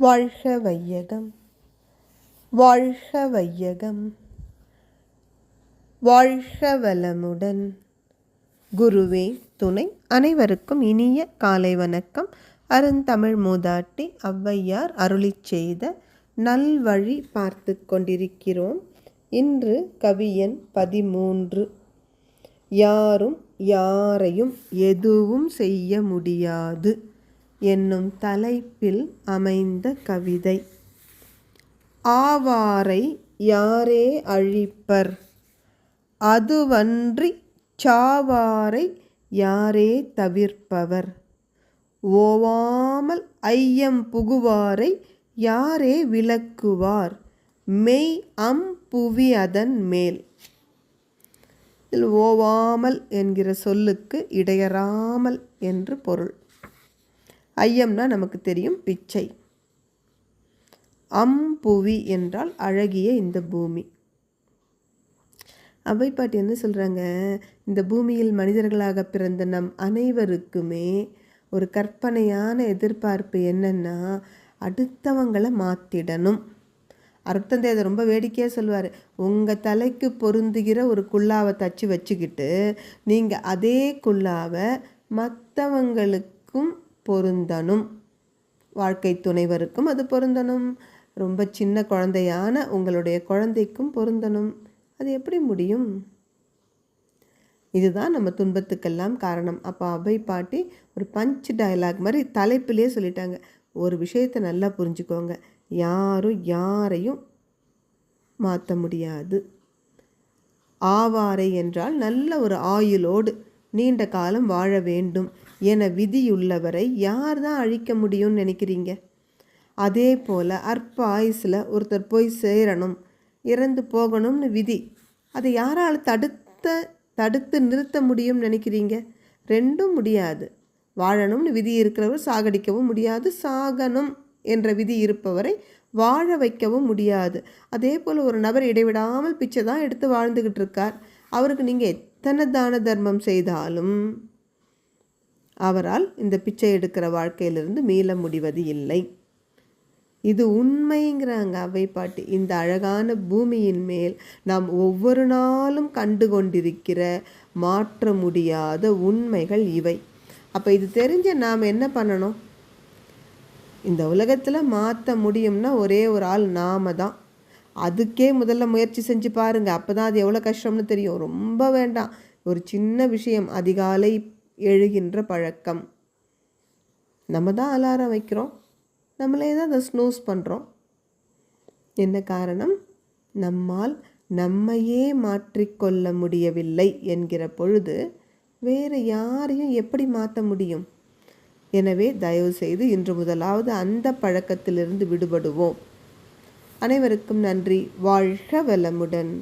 வாழ்க வையகம். வாழ்க வையகம். வாழ்க வளமுடன். குருவே துணை அனைவருக்கும் இனிய காலை வணக்கம். அருந்தமிழ் மூதாட்டி ஔவையார் அருளி செய்த நல்வழி பார்த்து கொண்டிருக்கிறோம். இன்று கவியன் பதிமூன்று. யாரும் யாரையும் எதுவும் செய்ய முடியாது. என்னும் தலைப்பில் அமைந்த கவிதை. ஆவாரை யாரே அழிப்பர்? அதுவன்றி சாவாரை யாரே தவிர்ப்பவர்? ஓவாமல் ஐயம் புகுவாரை யாரே விளக்குவார்? மெய் அம் புவி அதன் மேல். இதில் ஓவாமல் என்கிற சொல்லுக்கு இடையறாமல் என்று பொருள். ஐயம்னா நமக்கு தெரியும் பிச்சை. அம்புவி என்றால் அழகிய இந்த பூமி. அவை பாட்டி என்ன சொல்கிறாங்க இந்த பூமியில் மனிதர்களாக பிறந்த நம் அனைவருக்குமே ஒரு கற்பனையான எதிர்பார்ப்பு என்னென்னா அடுத்தவங்களை மாற்றிடணும் அருத்தந்தை ரொம்ப வேடிக்கையாக சொல்லுவார். உங்கள் தலைக்கு பொருந்துகிற ஒரு குல்லாவை தச்சு வச்சுக்கிட்டு நீங்கள் அதே குல்லாவை மற்றவங்களுக்கும் பொருந்தணும். வாழ்க்கை துணைவருக்கும் அது பொருந்தணும். ரொம்ப சின்ன குழந்தையான உங்களுடைய குழந்தைக்கும் பொருந்தணும். அது எப்படி முடியும்? இதுதான் நம்ம துன்பத்துக்கெல்லாம் காரணம். அப்போ அபை பாட்டி ஒரு பஞ்ச் டயலாக் மாதிரி தலைப்பிலே சொல்லிட்டாங்க. ஒரு விஷயத்தை நல்லா புரிஞ்சுக்கோங்க. யாரும் யாரையும் மாற்ற முடியாது. ஆவாரை என்றால் நல்ல ஒரு ஆயுளோடு நீண்ட காலம் வாழ வேண்டும். என விதியுள்ளவரை யார் தான் அழிக்க முடியும்னு நினைக்கிறீங்க? அதே போல் அற்ப ஆயுசில் ஒருத்தர் போய் சேரணும் இறந்து போகணும்னு விதி. அதை யாரால் தடுத்த தடுத்து நிறுத்த முடியும்னு நினைக்கிறீங்க? ரெண்டும் முடியாது. வாழணும்னு விதி இருக்கிறவர் சாகடிக்கவும் முடியாது. சாகணும் என்ற விதி இருப்பவரை வாழ வைக்கவும் முடியாது. அதே போல் ஒரு நபர் இடைவிடாமல் பிச்சை தான் எடுத்து வாழ்ந்துக்கிட்டு இருக்கார். அவருக்கு நீங்கள் எத்தனை தான தர்மம் செய்தாலும் அவரால் இந்த பிச்சை எடுக்கிற வாழ்க்கையிலிருந்து மீள முடிவது இல்லை. இது உண்மைங்கிறாங்க அவை பாட்டி இந்த அழகான பூமியின் மேல் நாம் ஒவ்வொரு நாளும் கண்டு கொண்டிருக்கிற மாற்ற முடியாத உண்மைகள் இவை. அப்போ இது தெரிஞ்ச நாம் என்ன பண்ணணும்? இந்த உலகத்தில் மாற்ற முடியும்னா ஒரே ஒரு ஆள் நாம தான். அதுக்கே முதல்ல முயற்சி செஞ்சு பாருங்கள் அப்போ தான் அது எவ்வளோ கஷ்டம்னு தெரியும். ரொம்ப வேண்டாம். ஒரு சின்ன விஷயம். அதிகாலை எழுகின்ற பழக்கம். நம்ம தான் அலாரம் வைக்கிறோம். நம்மளே தான் அதை ஸ்னூஸ் பண்ணுறோம் என்ன காரணம்? நம்மால் நம்மையே மாற்றிக்கொள்ள முடியவில்லை என்கிற பொழுது வேறு யாரையும் எப்படி மாற்ற முடியும்? எனவே தயவு செய்து இன்று முதலாவது அந்த பழக்கத்திலிருந்து விடுபடுவோம். அனைவருக்கும் நன்றி. வாழ்க வளமுடன்.